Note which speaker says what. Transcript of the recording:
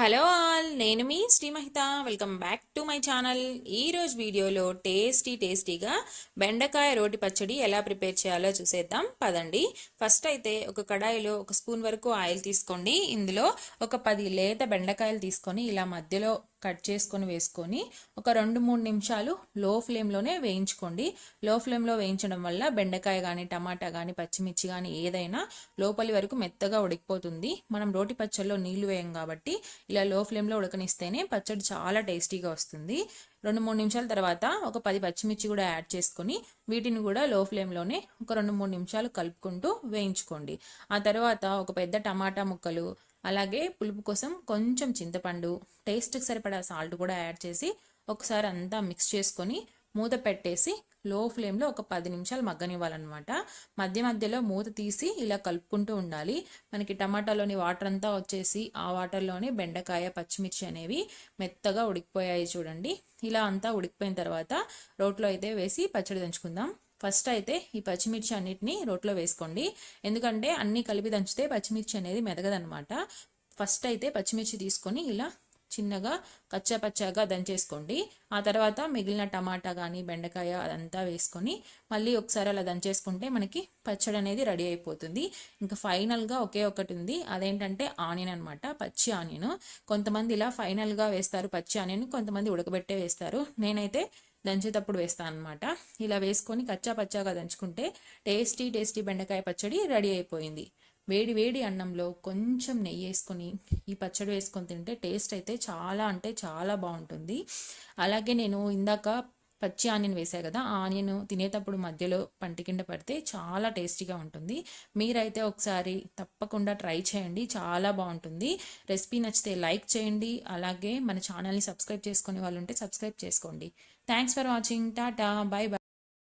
Speaker 1: Hello all నేను మీ Srimahitha. Welcome back to my channel ఈ రోజు వీడియోలో టేస్టీ టేస్టీగా బెండకాయ రోటి పచ్చడి ఎలా ప్రిపేర్ చేయాలో చూసేద్దాం. పదండి. ఫస్ట్ అయితే ఒక కడాయిలో ఒక స్పూన్ వరకు ఆయిల్ తీసుకోండి. ఇందులో ఒక పది లేత బెండకాయలు తీసుకొని ఇలా మధ్యలో కట్ చేసుకొని వేసుకొని ఒక రెండు మూడు నిమిషాలు లో ఫ్లేమ్లోనే వేయించుకోండి. లో ఫ్లేమ్లో వేయించడం వల్ల బెండకాయ కానీ టమాటా కానీ పచ్చిమిర్చి కానీ ఏదైనా లోపలి వరకు మెత్తగా ఉడికిపోతుంది. మనం రోటి పచ్చడిలో నీళ్ళు వేయం కాబట్టి ఇలా లో ఫ్లేమ్లో ఉడకనిస్తేనే పచ్చడి చాలా టేస్టీగా వస్తుంది. రెండు మూడు నిమిషాల తర్వాత ఒక పది పచ్చిమిర్చి కూడా యాడ్ చేసుకొని వీటిని కూడా లో ఫ్లేమ్లోనే ఒక రెండు మూడు నిమిషాలు కలుపుకుంటూ వేయించుకోండి. ఆ తర్వాత ఒక పెద్ద టమాటా ముక్కలు అలాగే పులుపు కోసం కొంచెం చింతపండు టేస్ట్కి సరిపడా సాల్ట్ కూడా యాడ్ చేసి ఒకసారి అంతా మిక్స్ చేసుకొని మూత పెట్టేసి లో ఫ్లేమ్లో ఒక పది నిమిషాలు మగ్గనివ్వాలన్నమాట. మధ్య మధ్యలో మూత తీసి ఇలా కలుపుకుంటూ ఉండాలి. మనకి టమాటాలోని వాటర్ అంతా వచ్చేసి ఆ వాటర్లోనే బెండకాయ పచ్చిమిర్చి అనేవి మెత్తగా ఉడికిపోయాయి చూడండి. ఇలా అంతా ఉడికిపోయిన తర్వాత రోట్లో అయితే వేసి పచ్చడి దంచుకుందాం. ఫస్ట్ అయితే ఈ పచ్చిమిర్చి అన్నిటిని రోట్లో వేసుకోండి. ఎందుకంటే అన్నీ కలిపి దంచితే పచ్చిమిర్చి అనేది మెదగదనమాట ఫస్ట్ అయితే పచ్చిమిర్చి తీసుకొని ఇలా చిన్నగా కచ్చాపచ్చాగా దంచేసుకోండి. ఆ తర్వాత మిగిలిన టమాటా కానీ బెండకాయ అదంతా వేసుకొని మళ్ళీ ఒకసారి అలా దంచేసుకుంటే మనకి పచ్చడి అనేది రెడీ అయిపోతుంది. ఇంకా ఫైనల్గా ఒకే ఒకటి ఉంది. అదేంటంటే ఆనియన్ అనమాట పచ్చి ఆనియన్. కొంతమంది ఇలా ఫైనల్గా వేస్తారు పచ్చి ఆనియన్ కొంతమంది ఉడకబెట్టే వేస్తారు. నేనైతే దంచేటప్పుడు వేస్తాను అనమాట ఇలా వేసుకొని కచ్చా పచ్చాగా దంచుకుంటే టేస్టీ టేస్టీ బెండకాయ పచ్చడి రెడీ అయిపోయింది. వేడి వేడి అన్నంలో కొంచెం నెయ్యి వేసుకొని ఈ పచ్చడి వేసుకొని తింటే టేస్ట్ అయితే చాలా అంటే చాలా బాగుంటుంది. అలాగే నేను ఇందాక పచ్చి ఆనియన్ వేసాయి కదా ఆ ఆనియన్ తినేటప్పుడు మధ్యలో పంటి కింద పడితే చాలా టేస్టీగా ఉంటుంది. మీరైతే ఒకసారి తప్పకుండా ట్రై చేయండి చాలా బాగుంటుంది. రెసిపీ నచ్చితే లైక్ చేయండి అలాగే మన ఛానల్ని సబ్స్క్రైబ్ చేసుకునే వాళ్ళు ఉంటే సబ్స్క్రైబ్ చేసుకోండి. Thanks for watching tata bye bye